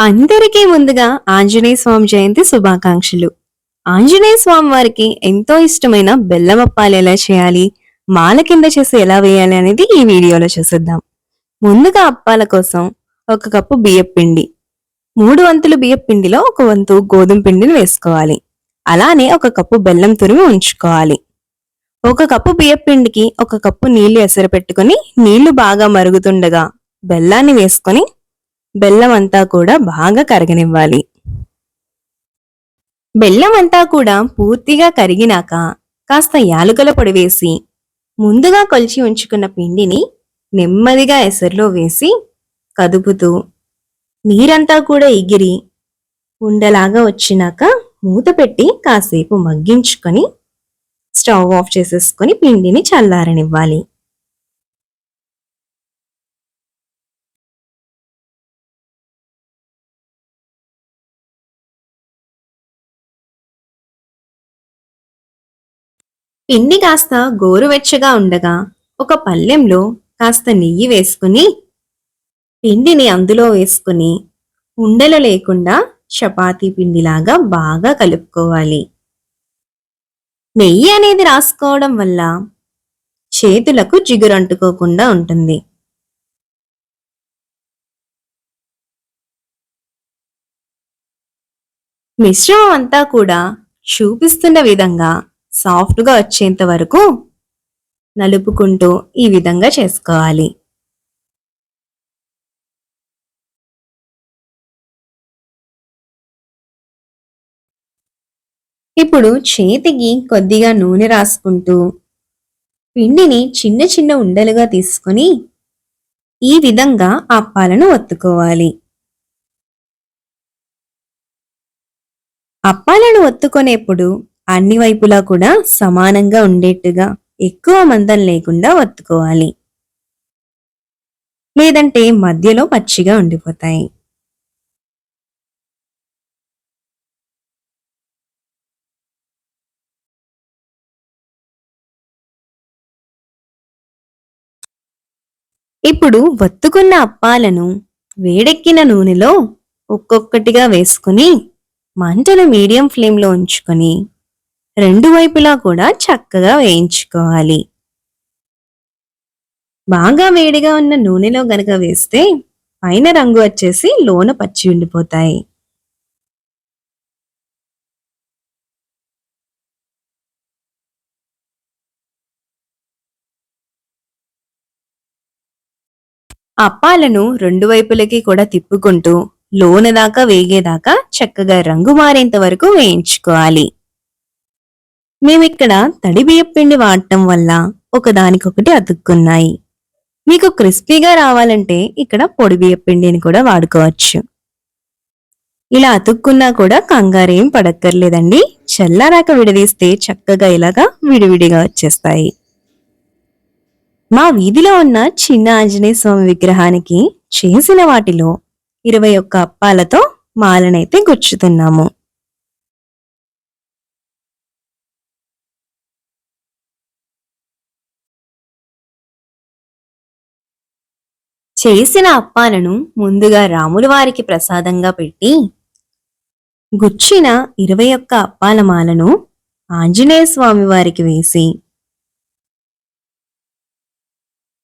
అందరికీ ముందుగా ఆంజనేయ స్వామి జయంతి శుభాకాంక్షలు. ఆంజనేయ స్వామి వారికి ఎంతో ఇష్టమైన బెల్లం అప్పాలు ఎలా చేయాలి మాల కింద చేసి ఎలా వేయాలి అనేది ఈ వీడియోలో చూసిద్దాం. ముందుగా అప్పాల కోసం ఒక కప్పు బియ్యం పిండి. మూడు వంతులు బియ్యం పిండిలో ఒక వంతు గోధుమ పిండిని వేసుకోవాలి. అలానే ఒక కప్పు బెల్లం తురిమి ఉంచుకోవాలి. ఒక కప్పు బియ్యం పిండికి ఒక కప్పు నీళ్ళు ఎసరు పెట్టుకుని నీళ్ళు బాగా మరుగుతుండగా బెల్లాన్ని వేసుకొని బెల్లం అంతా కూడా బాగా కరగనివ్వాలి. బెల్లం అంతా కూడా పూర్తిగా కరిగినాక కాస్త యాలకుల పొడి వేసి ముందుగా కొలిచి ఉంచుకున్న పిండిని నెమ్మదిగా ఎసరులో వేసి కదుపుతూ నీరంతా కూడా ఎగిరి ఉండలాగా వచ్చినాక మూత పెట్టి కాసేపు మగ్గించుకొని స్టవ్ ఆఫ్ చేసేసుకొని పిండిని చల్లారనివ్వాలి. పిండి కాస్త గోరువెచ్చగా ఉండగా ఒక పళ్ళెంలో కాస్త నెయ్యి వేసుకుని పిండిని అందులో వేసుకుని ఉండలు లేకుండా చపాతీ పిండిలాగా బాగా కలుపుకోవాలి. నెయ్యి అనేది రాసుకోవడం వల్ల చేతులకు జిగురు అంటుకోకుండా ఉంటుంది. మిశ్రమం అంతా కూడా చూపిస్తున్న విధంగా సాఫ్ట్గా వచ్చేంత వరకు నలుపుకుంటూ ఈ విధంగా చేసుకోవాలి. ఇప్పుడు చేతికి కొద్దిగా నూనె రాసుకుంటూ పిండిని చిన్న చిన్న ఉండలుగా తీసుకొని ఈ విధంగా అప్పాలను ఒత్తుకోవాలి. అప్పాలను ఒత్తుకునేప్పుడు అన్ని వైపులా కూడా సమానంగా ఉండేట్టుగా ఎక్కువ మందం లేకుండా వత్తుకోవాలి లేదంటే మధ్యలో పచ్చిగా ఉండిపోతాయి. ఇప్పుడు వత్తుకున్న అప్పాలను వేడెక్కిన నూనెలో ఒక్కొక్కటిగా వేసుకుని మంటను మీడియం ఫ్లేమ్లో ఉంచుకొని రెండు వైపులా కూడా చక్కగా వేయించుకోవాలి. బాగా వేడిగా ఉన్న నూనెలో గనక వేస్తే పైన రంగు వచ్చేసి లోన పచ్చి ఉండిపోతాయి. అప్పాలను రెండు వైపులకి కూడా తిప్పుకుంటూ లోన దాకా వేగేదాకా చక్కగా రంగు మారేంత వరకు వేయించుకోవాలి. మేమిక్కడ తడి పిండి వాడటం వల్ల ఒకదానికొకటి అతుక్కున్నాయి. మీకు క్రిస్పీగా రావాలంటే ఇక్కడ పొడి బియ్యం పిండిని కూడా వాడుకోవచ్చు. ఇలా అతుక్కున్నా కూడా కంగారేం పడక్కర్లేదండి. చల్లారాక విడదీస్తే చక్కగా ఇలాగా విడివిడిగా వచ్చేస్తాయి. మా వీధిలో ఉన్న చిన్న ఆంజనేయ స్వామి విగ్రహానికి చేసిన వాటిలో ఇరవై ఒక్క అప్పాలతో మాలనైతే గుచ్చుతున్నాము. చేసిన అప్పాలను ముందుగా రాముల వారికి ప్రసాదంగా పెట్టి గుచ్చిన ఇరవై ఒక్క అప్పాల మాలను ఆంజనేయ స్వామి వారికి వేసి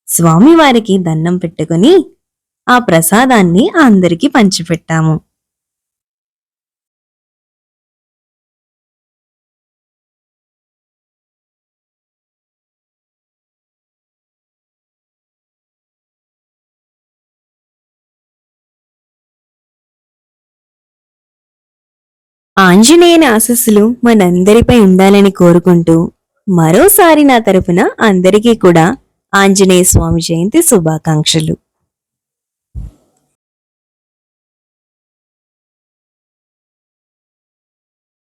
స్వామివారికి దండం పెట్టుకుని ఆ ప్రసాదాన్ని అందరికీ పంచిపెట్టాము. ఆంజనేయుని ఆశస్సులు మనందరిపై ఉండాలని కోరుకుంటూ మరోసారి నా తరపున అందరికీ కూడా ఆంజనేయ స్వామి జయంతి శుభాకాంక్షలు.